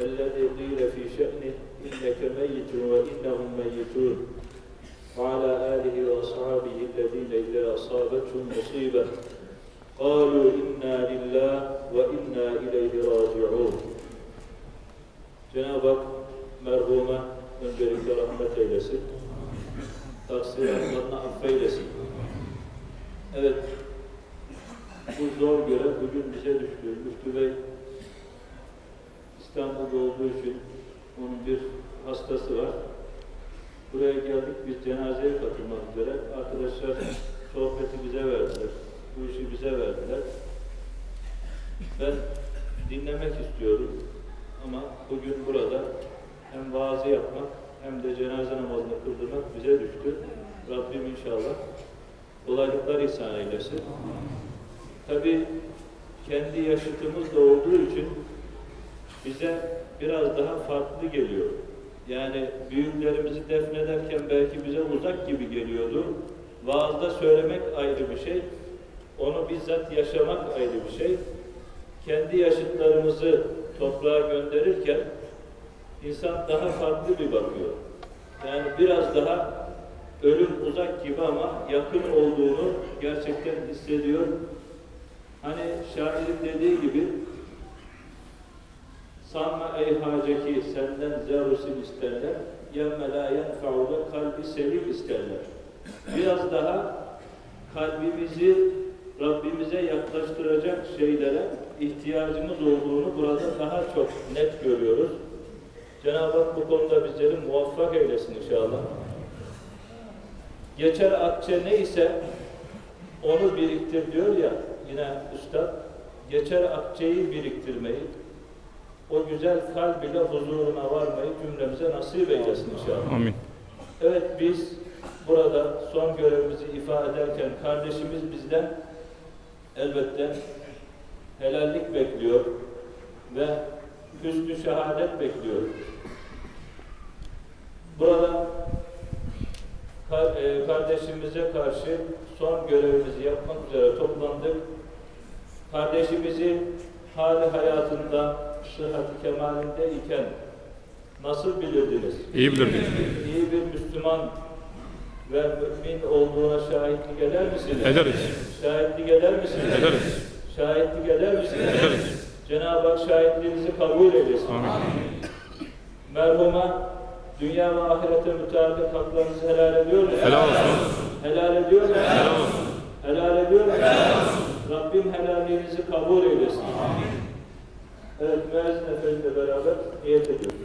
الذي قيل في شأنه إنك ميت وإنهم ميتون وعلى آله وأصحابه الذين إذا أصابتهم مصيبة قالوا إنا لله وإنا إليه راجعون Cenab-ı Hak merhuma öncelikle rahmet eylesin. Taksiratlarını affeylesin. Evet, bu zor görev bugün bize düştü. Müftü Bey İstanbul'da olduğu için onun bir hastası var. Buraya geldik, biz cenazeye katılmak üzere. Arkadaşlar sohbeti bize verdiler. Bu işi bize verdiler. Ben dinlemek istiyorum. Ama bugün burada hem vaazı yapmak hem de cenaze namazını kıldırmak bize düştü. Rabbim inşallah kolaylıklar ihsan eylesin. Tabi kendi yaşıtımız da olduğu için bize biraz daha farklı geliyor. Yani büyüklerimizi defnederken belki bize uzak gibi geliyordu. Vaazda söylemek ayrı bir şey. Onu bizzat yaşamak ayrı bir şey. Kendi yaşıtlarımızı toprağa gönderirken insan daha farklı bir bakıyor. Yani biraz daha ölüm uzak gibi ama yakın olduğunu gerçekten hissediyor. Hani şairin dediği gibi sanma ey haceki senden zerrusin isterler yemme la yenfa'uda kalbi selim isterler. Biraz daha kalbimizi Rabbimize yaklaştıracak şeylere ihtiyacımız olduğunu burada daha çok net görüyoruz. Cenab-ı Hak bu konuda bizleri muvaffak eylesin inşallah. Geçer akçe neyse onu biriktir diyor ya yine Üstad. Geçer akçeyi biriktirmeyi, o güzel kalb ile huzuruna varmayı cümlemize nasip eylesin inşallah. Amin. Evet biz burada son görevimizi ifade ederken kardeşimiz bizden elbette helallik bekliyor ve hüsnü şehadet bekliyor. Burada e, kardeşimize karşı son görevimizi yapmak üzere toplandık. Kardeşimizi hali hayatında, sıhhati kemalinde iken nasıl bilirdiniz? İyi bilirdik. İyi bir Müslüman ve mümin olduğuna şahitlik eder misiniz? Ederiz. Şahitlik eder misiniz? Ederiz. Şahitlik eder misiniz? Ederiz. Cenab-ı Hak şahitliğinizi kabul eylesin. Amin. Merhuma dünya ve ahirete müteallik haklarınızı helal ediyor musunuz? Helal olsun. Helal ediyor musunuz? Helal olsun. Helal ediyor musunuz? Rabbim helalliğinizi kabul eylesin. Evet, müezzin efendiyle beraber niyet ediyoruz.